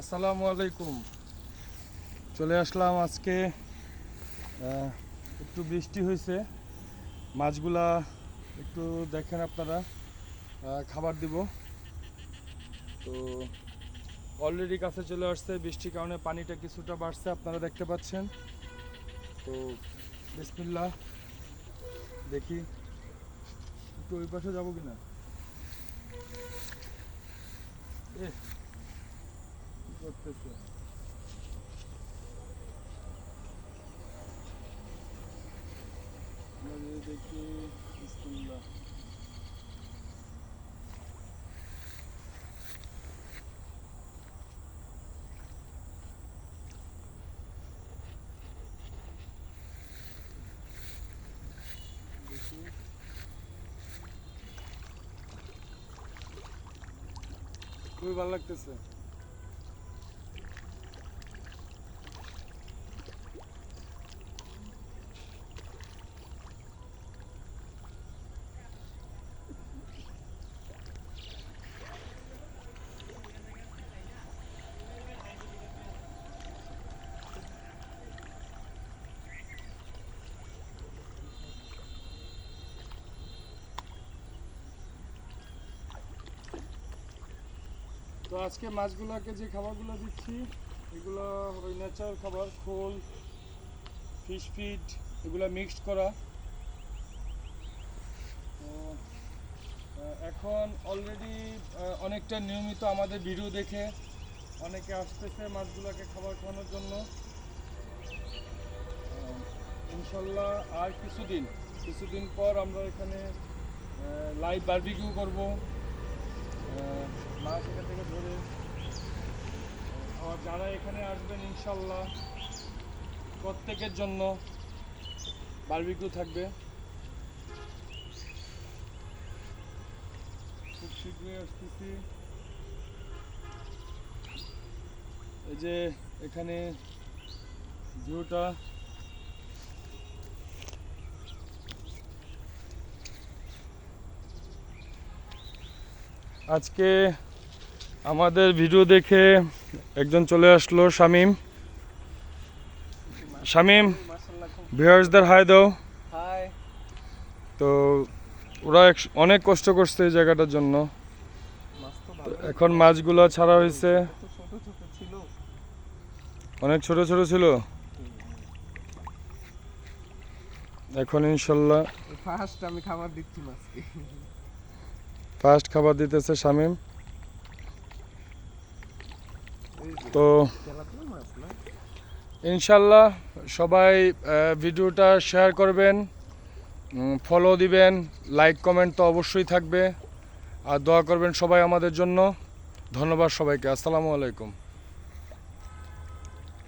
আসসালামু আলাইকুম। চলে আসলাম আজকে একটু বৃষ্টি হয়েছে। মাছগুলা একটু দেখেন আপনারা খাবার দিব। তো অলরেডি কাছে চলে আসছে, বৃষ্টির কারণে পানিটা কিছুটা বাড়ছে, আপনারা দেখতে পাচ্ছেন। তো বিসমিল্লাহ, দেখি, একটু ওই পাশে যাব কিনা? এ কি করতেছে আমরা যদি দেখি বিসমিল্লাহ দেখি খুবই ভালো লাগতেছে তো আজকে মাছগুলোকে যে খাবারগুলো দিচ্ছি, এগুলো ওই ন্যাচারাল খাবার, খোল ফিশ ফিড এগুলো মিক্সড করা। তো এখন অলরেডি অনেকটা নিয়মিত আমাদের ভিডিও দেখে অনেকে আসতেছে মাছগুলোকে খাবার খাওয়ানোর জন্য। ইনশাল্লাহ আর কিছুদিন কিছুদিন পর আমরা এখানে লাইভ বারবিকিউ করব। যারা এখানে আসবেন, ইনশাল্লাহ প্রত্যেকের জন্য বারবিকিউ থাকবে। খুব শীঘ্রই আসতেছি। এই যে এখানে ভিউটা। আজকে আমাদের ভিডিও দেখে একজন চলে আসলো শামিম। শামিম ভিউয়ার্সদের হাই দাও। হাই। তো ওরা অনেক কষ্ট করছে এই জায়গাটার জন্য। এখন মাছগুলো ছাড়া হয়েছে। অনেক ছোট ছোট ছিল। এখন ইনশাল্লাহ ফার্স্ট আমি খাবার দিচ্ছি মাছকে। ফার্স্ট খাবার দিতেছে শামিম। তো ইনশাল্লাহ সবাই ভিডিওটা শেয়ার করবেন ফলো দিবেন লাইক কমেন্ট তো অবশ্যই থাকবে। আর দোয়া করবেন সবাই আমাদের জন্য। ধন্যবাদ সবাইকে। আসসালামু আলাইকুম।